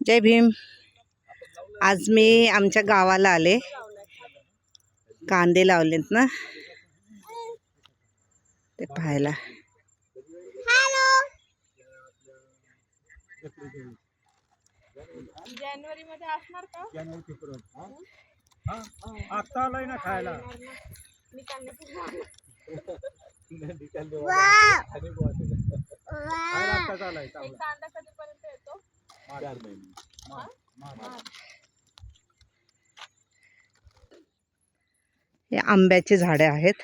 जय भीम. आज मी आमच्या गावाला आले. कांदे लावलेत ना. ते पाहायला. जानेवारी मध्ये असणार का? जानेवारी फेब्रुवारी आत्ता आलाय ना खायला मी हे आंब्याची झाडे आहेत.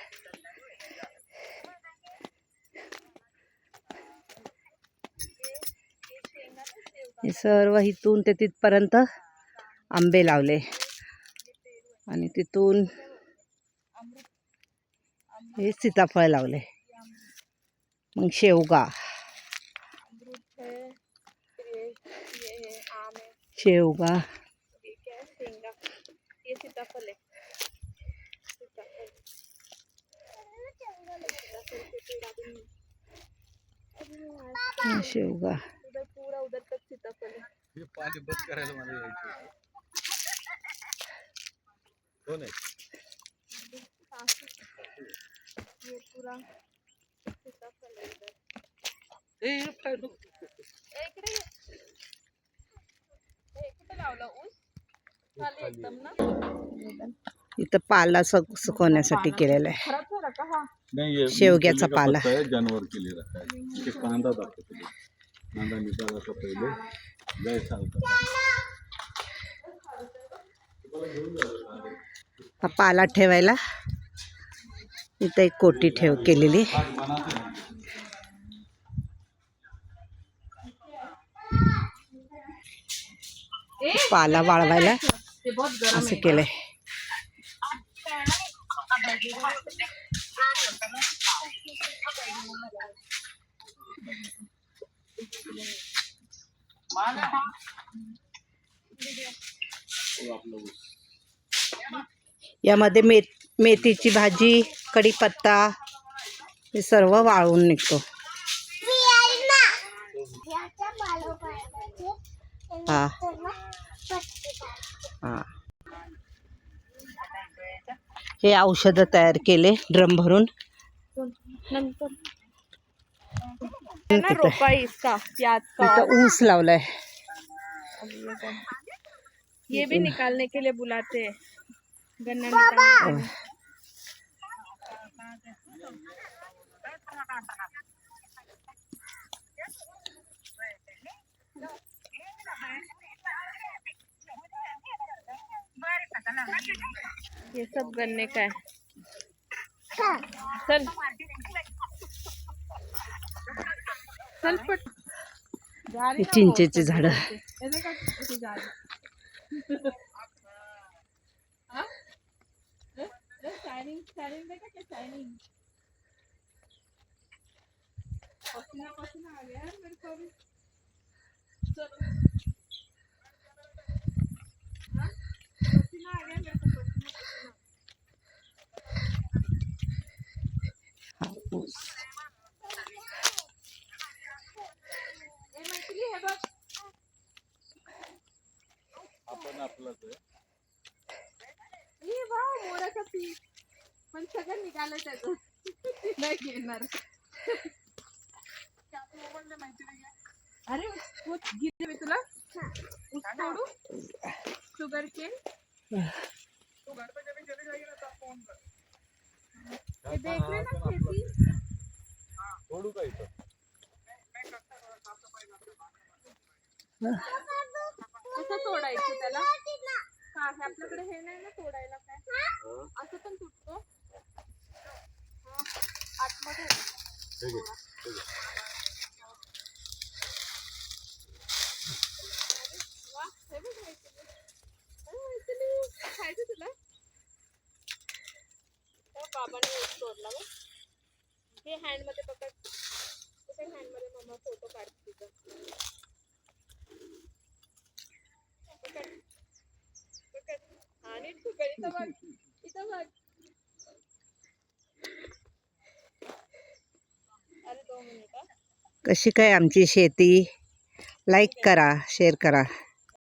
सर्व इथून ते तिथपर्यंत आंबे लावले. आणि तिथून हे सीताफळ लावले. मग शेवगा अमृत है ये ये है आम है शेवगा ये क्या है शेंगा ये सीताफल है सीताफल सीताफल के पेड़ अभी नहीं। अभी नहीं आया। शेवगा. शेवगा. पूरा सीताफल इथं पाला सुक सुकवण्यासाठी केलेला आहे. शेवग्याचा पाला. जानवर केलेला काय ते कांदा दाखवतो कांदा निघाला पहिले. लय चालतं. हा पाला ठेवायला. इथं एक कोटी ठेव केलेली. पाला वाळवायला असं केलंय. यामध्ये मे मेथीची भाजी कढीपत्ता हे सर्व वाळवून निघतो. हा. हा. हे औषधं तयार केले ड्रम भरून. है ऊस लावलाय. ये भी निकालने के लिए बुलाते. हैं. गन्ना निकालने ये सब गन्ने का है। चल। चल पट चिंचे चलो आपण आहे वा मोराचं पीक पण सगळं निघालं त्याचं नाही घेणार अरे मी तुला शुगर केन तोडायचं त्याला? का हे आपल्याकडे हे नाही ना तोडायला काय? असं पण तुटतो. आतमध्ये हे घे, हे घे. वा हे बघ मैथिली अरे मैथिली खायचं तुला त्या बाबाने ऊस तोडला बघ. हे हँडमध्ये पकड कुठे मम्मा फोटो काढते तिथं पकड आणि ठुकड इथं बघ. इथं बघ. अरे दोन कशी काय आमची शेती? लाईक करा शेअर करा.